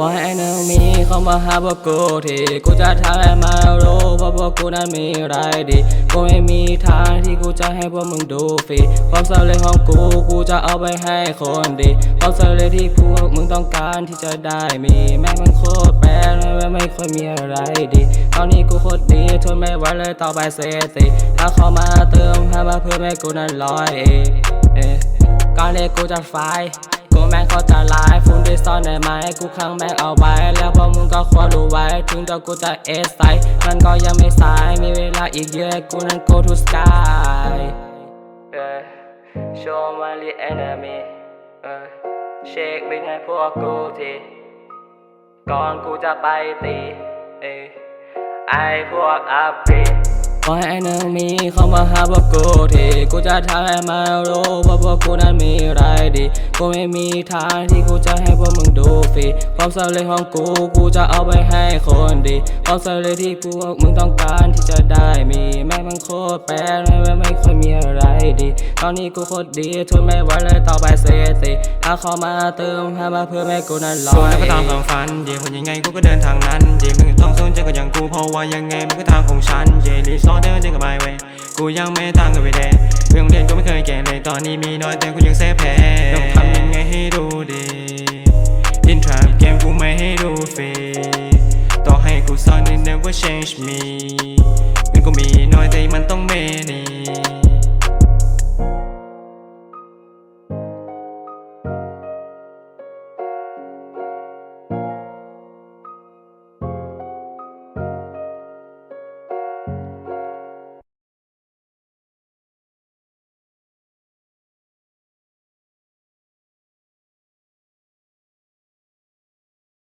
ปล่อยไอ้น้องมีเข้ามาหาพวกกูทีกูจะทำให้มารู้ว่าพวกกูนั้นมีอะไรดีกูไม่มีทางที่กูจะให้พวกมึงดูฟรีความสำเร็จของกูกูจะเอาไปให้คนดีความสำเร็จที่พวกมึงต้องการที่จะได้มีแม่งมันโคตรแปลกเลยไม่ค่อยมีอะไรดี ตอนนี้กูโคตรดีทนไม่ไหวเลยต่อไปเสียติถ้าเข้ามาเติมให้มาเพื่อให้กูนั้นลอยเองเอ๊ะก่อนที่กูจะไฟ แม่งเขาจะลาย ฟุ้นที่ซ่อนในไหมกูขังแม่งเอาไว้ แล้วพวกมึงก็ควรรู้ไว้ ถึงตัวกูจะเอสไซมันก็ยังไม่สาย มีเวลาอีกเยอะ กูนั้น go to sky yeah. show my little enemy uh. shake บินให้พวกกูทีก่อนกูจะไปตีเอ้ยไอพวกอัปปีป ล่อยไอ้หนึ่งมีเข้ามาหาพวกกูทีกูจะทำให้มารู้ว่าพวกกูนั้นมีอะไรดี กูไม่มีทางที่กูจะให้พวกมึงดูฟรีความสำเร็จของกูกูจะเอาไปให้คนดีความสำเร็จที่พวกมึงต้องการที่จะได้มีแม่มันโคตรแปลกเลยไม่ค่อยมีอะไรดี ตอนนี้กูโคตรดีทนไม่ไหวเลยต่อไปเสียติถ้าเข้ามาเติมให้มาเพื่อให้กูนั้นลส่วอนยแล้วก็ตามความฝันเย่คนยังไงกูก็เดินทางนั้นเย่มึงต้องสนใจกับอย่างกูเพราะว่ายังไงมันก็ทางของฉัน เย่รีสอร์ทเดินเดินกับ my way กูยังไม่ตั้งกับไปเดเรื่องเรียนก็ไม่เคยเก่งเลยตอนนี้มีน้อยแต่กูยังเซฟแพ้ต้องทำยังไงให้ดูดีอินทราเกมกูไม่ให้ดูฟรีต่อให้กูสอน it never change me เงินกูมีน้อยแต่มันต้องมี